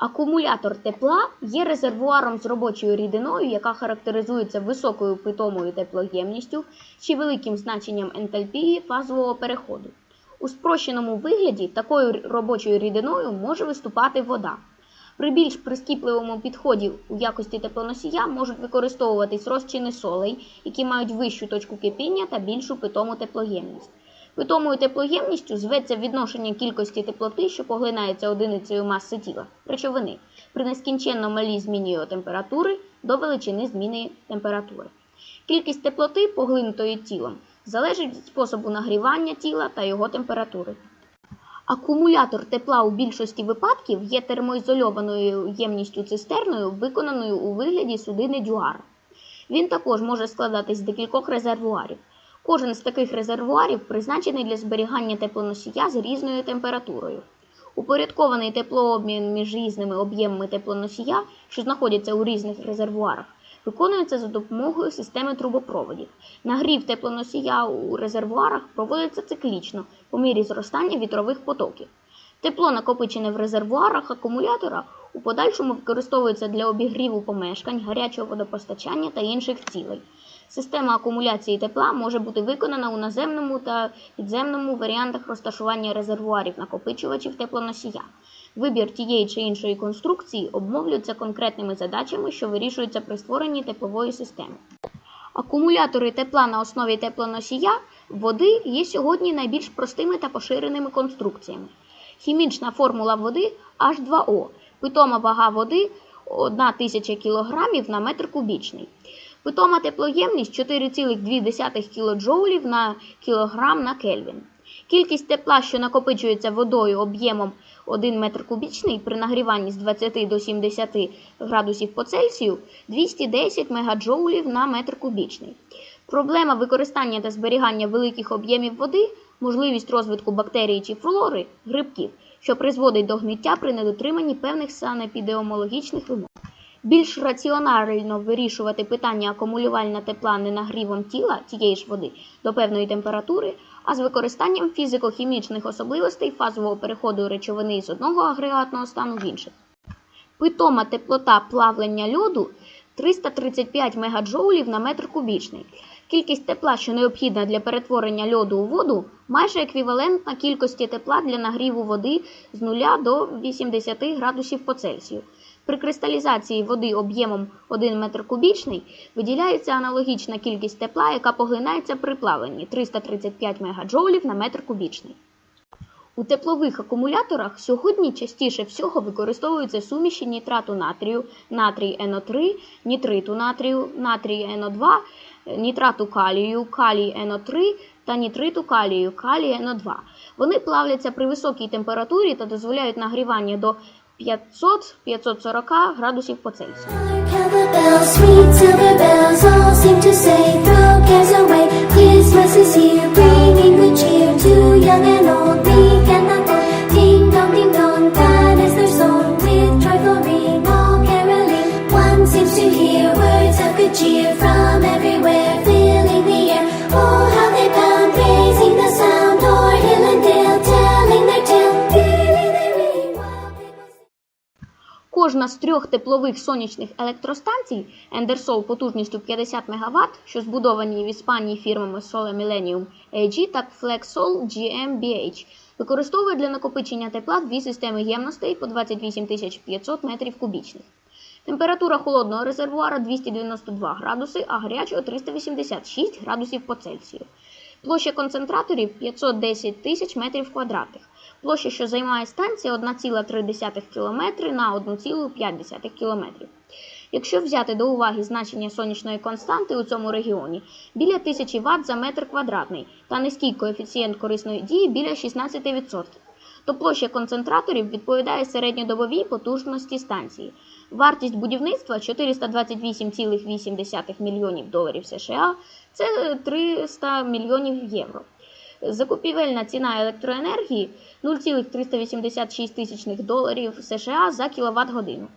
Акумулятор тепла є резервуаром з робочою рідиною, яка характеризується високою питомою теплоємністю чи великим значенням ентальпії фазового переходу. У спрощеному вигляді такою робочою рідиною може виступати вода. При більш прискіпливому підході у якості теплоносія можуть використовуватись розчини солей, які мають вищу точку кипіння та більшу питому теплоємність. Питомою теплоємністю зветься відношення кількості теплоти, що поглинається одиницею маси тіла, речовини, при нескінченно малій зміні його температури до величини зміни температури. Кількість теплоти, поглинутої тілом, залежить від способу нагрівання тіла та його температури. Акумулятор тепла у більшості випадків є термоізольованою ємністю цистерною, виконаною у вигляді судини дюара. Він також може складатись з декількох резервуарів. Кожен з таких резервуарів призначений для зберігання теплоносія з різною температурою. Упорядкований теплообмін між різними об'ємами теплоносія, що знаходяться у різних резервуарах, виконується за допомогою системи трубопроводів. Нагрів теплоносія у резервуарах проводиться циклічно по мірі зростання вітрових потоків. Тепло, накопичене в резервуарах акумулятора, у подальшому використовується для обігріву помешкань, гарячого водопостачання та інших цілей. Система акумуляції тепла може бути виконана у наземному та підземному варіантах розташування резервуарів накопичувачів теплоносія. Вибір тієї чи іншої конструкції обмовлюється конкретними задачами, що вирішуються при створенні теплової системи. Акумулятори тепла на основі теплоносія води є сьогодні найбільш простими та поширеними конструкціями. Хімічна формула води H2O. Питома вага води 1000 кг на метр кубічний. Питома теплоємність 4,2 кJ на кілограм на Кельвін. Кількість тепла, що накопичується водою об'ємом 1 метр кубічний при нагріванні з 20 до 70 градусів по Цельсію 210 мегаджоулів на метр кубічний. Проблема використання та зберігання великих об'ємів води, можливість розвитку бактерій чи флори, грибків, що призводить до гниття при недотриманні певних санепідемологічних вимог. Більш раціонально вирішувати питання акумулювання тепла не нагрівом тіла тієї ж води до певної температури, а з використанням фізико-хімічних особливостей фазового переходу речовини з одного агрегатного стану в інший. Питома теплота плавлення льоду 335 мегаджоулів на метр кубічний. Кількість тепла, що необхідна для перетворення льоду у воду, майже еквівалентна кількості тепла для нагріву води з 0 до 80 градусів по Цельсію. При кристалізації води об'ємом 1 метр кубічний виділяється аналогічна кількість тепла, яка поглинається при плаванні 335 мегаджоулів на метр кубічний. У теплових акумуляторах сьогодні частіше всього використовуються суміші нітрату натрію, натрій НО3, нітриту натрію, натрій НО2, нітрату калію, калій НО3 та нітриту калію, калій НО2. Вони плавляться при високій температурі та дозволяють нагрівання до 500-540 градусів по Цельсію. Cowbell bells, sweet silver bells, all seem to say, throw cares away. Christmas is here, bringing good cheer to young and old, Кожна з трьох теплових сонячних електростанцій Ендерсол потужністю 50 МВт, що збудовані в Іспанії фірмами Solar Millennium AG та Flexol GmbH, використовує для накопичення тепла дві системи ємностей по 28 500 метрів кубічних. Температура холодного резервуара 292 градуси, а гарячого 386 градусів по Цельсію. Площа концентраторів 510 тисяч метрів квадратних. Площа, що займає станція 1,3 км на 1,5 км. Якщо взяти до уваги значення сонячної константи у цьому регіоні біля 1000 Вт за метр квадратний та низький коефіцієнт корисної дії біля 16%, то площа концентраторів відповідає середньодобовій потужності станції. Вартість будівництва 428,8 мільйонів доларів США це 300 мільйонів євро. Закупівельна ціна електроенергії 0,386 тисячних доларів США за кіловат годину.